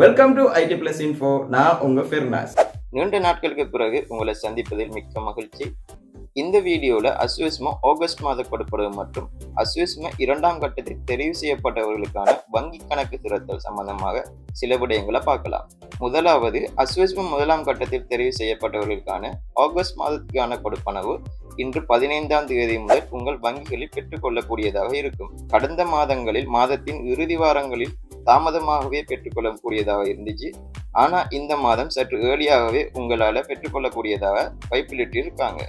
Welcome to IT plus info நான் உங்க ஃபெர்னாஸ் நீண்ட நாட்களுக்கு பிறகு உங்களை சந்திப்பதில் மிக்க மகிழ்ச்சி. இந்த வீடியோவில் அஸ்விஸ்மா ஆகஸ்ட் மாத கொடுப்பது மற்றும் அஸ்விஸ்மா இரண்டாம் கட்டத்தில் தெரிவு செய்யப்பட்டவர்களுக்கான வங்கி கணக்கு திறத்தல் சம்பந்தமாக சில விடயங்களை பார்க்கலாம். முதலாவது அஸ்விஸ்மா முதலாம் கட்டத்தில் தெரிவு செய்யப்பட்டவர்களுக்கான ஆகஸ்ட் மாதத்துக்கான கொடுப்பனவு இன்று பதினைந்தாம் தேதி முதல் உங்கள் வங்கிகளில் பெற்றுக்கொள்ளக்கூடியதாக இருக்கும். கடந்த மாதங்களில் மாதத்தின் இறுதி வாரங்களில் தாமதமாகவே பெற்றுக்கொள்ளக்கூடியதாக இருந்துச்சு. ஆனா இந்த மாதம் சற்று ஏர்லியாகவே உங்களால பெற்றுக்கொள்ளக்கூடியதாக பைப்பிலிட்டு இருக்காங்க.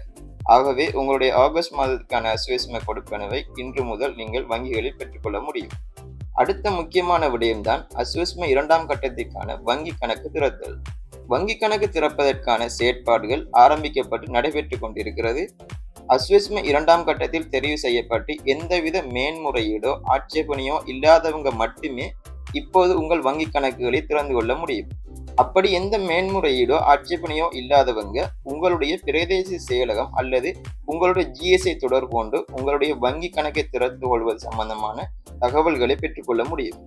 ஆகவே உங்களுடைய ஆகஸ்ட் மாதத்துக்கான அஸ்வேஸ்ம கொடுப்பனவை இன்று முதல் நீங்கள் வங்கிகளில் பெற்றுக்கொள்ள முடியும். அடுத்த முக்கியமான விடயம்தான் அஸ்வஸ்ம இரண்டாம் கட்டத்திற்கான வங்கி கணக்கு திறத்தல். வங்கி கணக்கு திறப்பதற்கான செயற்பாடுகள் ஆரம்பிக்கப்பட்டு நடைபெற்று கொண்டிருக்கிறது. அஸ்வஸ்ம இரண்டாம் கட்டத்தில் தெரிவு செய்யப்பட்டு எந்தவித மேன்முறையீடோ ஆட்சேபனையோ இல்லாதவங்க மட்டுமே இப்போது உங்கள் வங்கி கணக்குகளை திறந்து கொள்ள முடியும். அப்படி எந்த மேன்முறையீடோ ஆட்சேபனையோ இல்லாதவங்க உங்களுடைய பிரதேச செயலகம் அல்லது உங்களுடைய ஜிஎஸ்ஐ தொடர்பு கொண்டு உங்களுடைய வங்கி கணக்கை திறந்து கொள்வது சம்பந்தமான தகவல்களை பெற்றுக்கொள்ள முடியும்.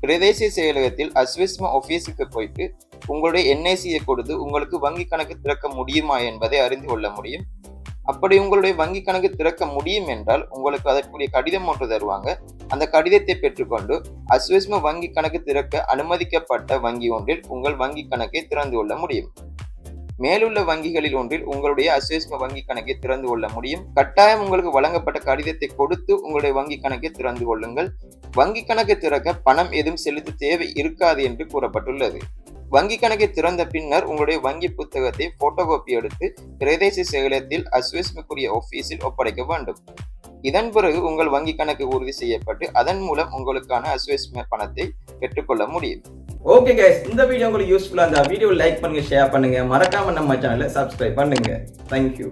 பிரதேச செயலகத்தில் அஸ்விஸ்ம ஆஃபீஸுக்கு போயிட்டு உங்களுடைய என்ஐசியை கொடுத்து உங்களுக்கு வங்கி கணக்கு திறக்க முடியுமா என்பதை அறிந்து கொள்ள முடியும். அப்படி உங்களுடைய வங்கி கணக்கு திறக்க முடியும் என்றால் உங்களுக்கு அதற்குரிய கடிதம் ஒன்று தருவாங்க. அந்த கடிதத்தை பெற்றுக்கொண்டு அஸ்விஸ்ம வங்கி கணக்கு திறக்க அனுமதிக்கப்பட்ட வங்கி ஒன்றில் உங்கள் வங்கி கணக்கை திறந்து கொள்ள முடியும். மேலுள்ள வங்கிகளில் ஒன்றில் உங்களுடைய அஸ்விஸ்ம வங்கி கணக்கை திறந்து கொள்ள முடியும். கட்டாயம் உங்களுக்கு வழங்கப்பட்ட கடிதத்தை கொடுத்து உங்களுடைய வங்கி கணக்கை திறந்து கொள்ளுங்கள். வங்கி கணக்கு திறக்க பணம் எதுவும் செலுத்த தேவை இருக்காது என்று கூறப்பட்டுள்ளது. வங்கி கணக்கை திறந்த பின்னர் உங்களுடைய வங்கி புத்தகத்தை போட்டோகாப்பி எடுத்து பிரதேச செயலகத்தில் அஸ்விஸ்முக்குரிய ஆபீஸில் ஒப்படைக்க வேண்டும். இதன் பிறகு உங்கள் வங்கி கணக்கு உறுதி செய்யப்பட்டு அதன் மூலம் உங்களுக்கான அஸ்விஸ்ம பணத்தை பெற்றுக்கொள்ள முடியும். ஓகே கைஸ் இந்த வீடியோ உங்களுக்கு யூஸ்ஃபுல்லாக இருந்தால் வீடியோ லைக் பண்ணுங்க ஷேர் பண்ணுங்க. மறக்காம நம்ம சேனலை சப்ஸ்கிரைப் பண்ணுங்க. தேங்க்யூ